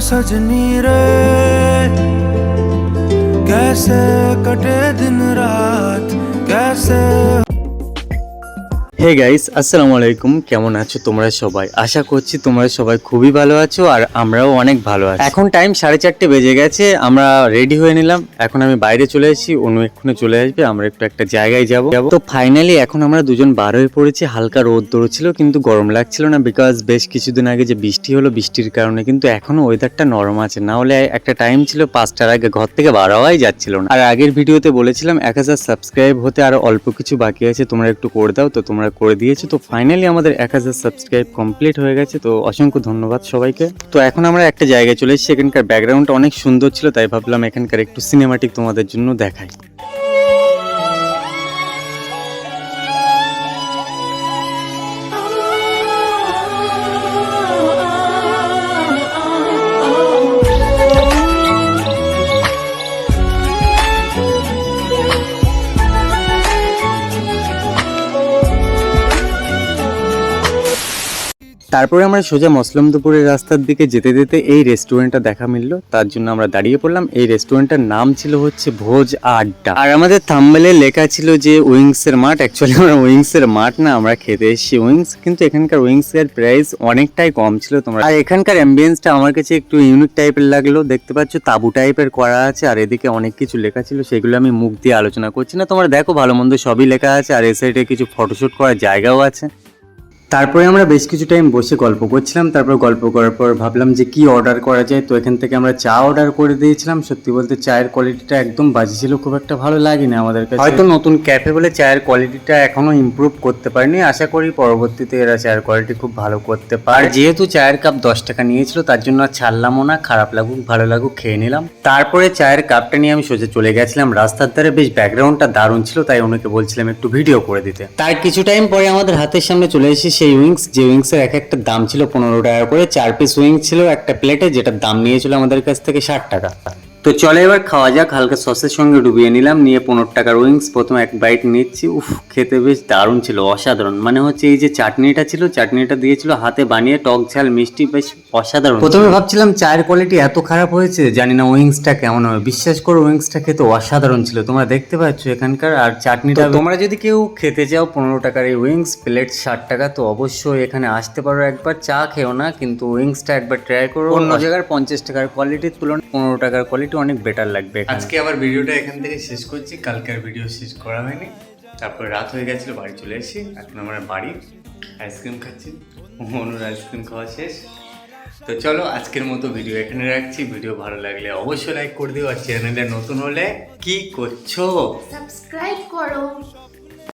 सजनी रे कैसे कटे दिन रात कैसे হে গাইস আসসালামু আলাইকুম। কেমন আছো তোমরা সবাই? আশা করছি তোমরা সবাই খুবই ভালো আছো আর আমরাও অনেক ভালো আছি। এখন টাইম সাড়ে চারটে বেজে গেছে আমরা রেডি হয়ে নিলাম। এখন আমি বাইরে চলে এসেছি অনু এক্ষুনি চলে আসবে আমরা একটু একটা জায়গায় যাব। তো ফাইনালি এখন আমরা দুজন বার হয়ে পড়েছি হালকা রোদ দৌড়ছিল কিন্তু গরম লাগছিল না বিকজ বেশ কিছুদিন আগে যে বৃষ্টি হলো বৃষ্টির কারণে কিন্তু এখনও ওয়েদারটা নরম আছে। না হলে একটা টাইম ছিল পাঁচটার আগে ঘর থেকে বার হওয়াই যাচ্ছিল না। আর আগের ভিডিওতে বলেছিলাম এক হাজার সাবস্ক্রাইব হতে আরও অল্প কিছু বাকি আছে তোমরা একটু করে দাও তো তোমরা করে দিয়েছে। তো ফাইনালি আমাদের এক হাজার সাবস্ক্রাইব কমপ্লিট হয়ে গেছে। তো অসংখ্য ধন্যবাদ সবাইকে। তো এখন আমরা একটা জায়গায় চলে এসেছি। এখানকার ব্যাকগ্রাউন্ডটা অনেক সুন্দর ছিল, তাই ভাবলাম এখানকার একটু সিনেমাটিক তোমাদের জন্য দেখাই। তারপরে আমরা সোজা মসলমদপুরের রাস্তার দিকে যেতে যেতে এই রেস্টুরেন্টটা দেখা মিললো। তার জন্য আমরা দাঁড়িয়ে পড়লাম। এই রেস্টুরেন্টটার নাম ছিল হচ্ছে ভোজ আড্ডা। আর আমাদের থাম্বেলে লেখা ছিল যে উইংস এর মাঠ। অ্যাকচুয়ালি আমরা উইংস এর মাঠ না, আমরা খেতে এসেছি উইংস। কিন্তু এখানকার উইংস এর প্রাইস অনেকটাই কম ছিল তোমরা। আর এখানকার অ্যাম্বিয়েন্সটা আমার কাছে একটু ইউনিক টাইপের লাগল। দেখতে পাচ্ছ, তাবু টাইপের করা আছে, আর এদিকে অনেক কিছু লেখা ছিল। সেগুলো আমি মুখ দিয়ে আলোচনা করছি না। তোমরা দেখো, ভালো মন্দ সবই লেখা আছে। আর এ সাইডে কিছু ফটোশুট করার জায়গাও আছে। তারপরে আমরা বেশ কিছু টাইম বসে গল্প করছিলাম তারপর গল্প করার পর ভাবলাম যে কি অর্ডার করা যায়। তো এখান থেকে আমরা চা অর্ডার করে দিয়েছিলাম। সত্যি বলতে চায়ের কোয়ালিটিটা একদম বাজে ছিল খুব একটা ভালো লাগেনি আমাদের কাছে। হয়তো নতুন ক্যাফে বলে চায়ের কোয়ালিটিটা এখনও ইমপ্রুভ করতে পারেনি। আশা করি পরবর্তীতে এরা চায়ের কোয়ালিটি খুব ভালো করতে পারে। যেহেতু চায়ের কাপ দশ টাকা নিয়েছিল তার জন্য আর ছাড়লামও না। খারাপ লাগুক ভালো লাগুক খেয়ে নিলাম। তারপরে চায়ের কাপটা নিয়ে আমি সোজা চলে গেছিলাম। রাস্তার ধারে বেশ ব্যাকগ্রাউন্ডটা দারুণ ছিল তাই ওনাকে বলছিলাম একটু ভিডিও করে দিতে। তার কিছু টাইম পরে আমাদের হাতের সামনে চলে এসেছে সেই উইংস যে উইংসের এক একটা দাম ছিল পনেরো টাকা করে, চার পিস উইংস ছিল একটা প্লেটে যেটার দাম নিয়েছিল আমাদের কাছ থেকে ষাট টাকা। তো চলে এবার খাওয়া যাক হালকা সসের সঙ্গে ডুবিয়ে নিলাম নিয়ে পনেরো টাকার উইংস প্রথমে এক বাইট নিচ্ছি। উফ খেতে বেশ দারুণ ছিল অসাধারণ। মানে হচ্ছে এই যে চাটনিটা ছিল চাটনিটা দিয়েছিল হাতে বানিয়ে টক ঝাল মিষ্টি বেশ অসাধারণ প্রথমে ভাবছিলাম চায়ের কোয়ালিটি এত খারাপ হয়েছে জানি না উইংসটা কেমন হবে। বিশ্বাস করো উইংসটা খেতে অসাধারণ ছিল। তোমরা দেখতে পাচ্ছ এখানকার আর চাটনিটা তোমরা যদি কেউ খেতে চাও পনেরো টাকার এই উইংস প্লেট ষাট টাকা তো অবশ্যই এখানে আসতে পারো একবার। চা খেও না কিন্তু উইংসটা একবার ট্রাই করো। অন্য জায়গার পঞ্চাশ টাকার কোয়ালিটির তুলনায় পনেরো টাকার কোয়ালিটি অনেক বেটার লাগবে আজকে আবার ভিডিওটা এখান থেকে শেষ করছি কালকে আর ভিডিও শেষ করা হয়নি। তারপরে রাত হয়ে গেছিল বাড়ি চলে এসেছি এখন আমরা বাড়ি আইসক্রিম খাচ্ছি। অনুর আইসক্রিম খাওয়া শেষ। তো চলো আজকের মতো ভিডিও এখানে রাখছি। ভিডিও ভালো লাগলে অবশ্যই লাইক করে দিও আর চ্যানেলে নতুন হলে কি করছ? সাবস্ক্রাইব করো।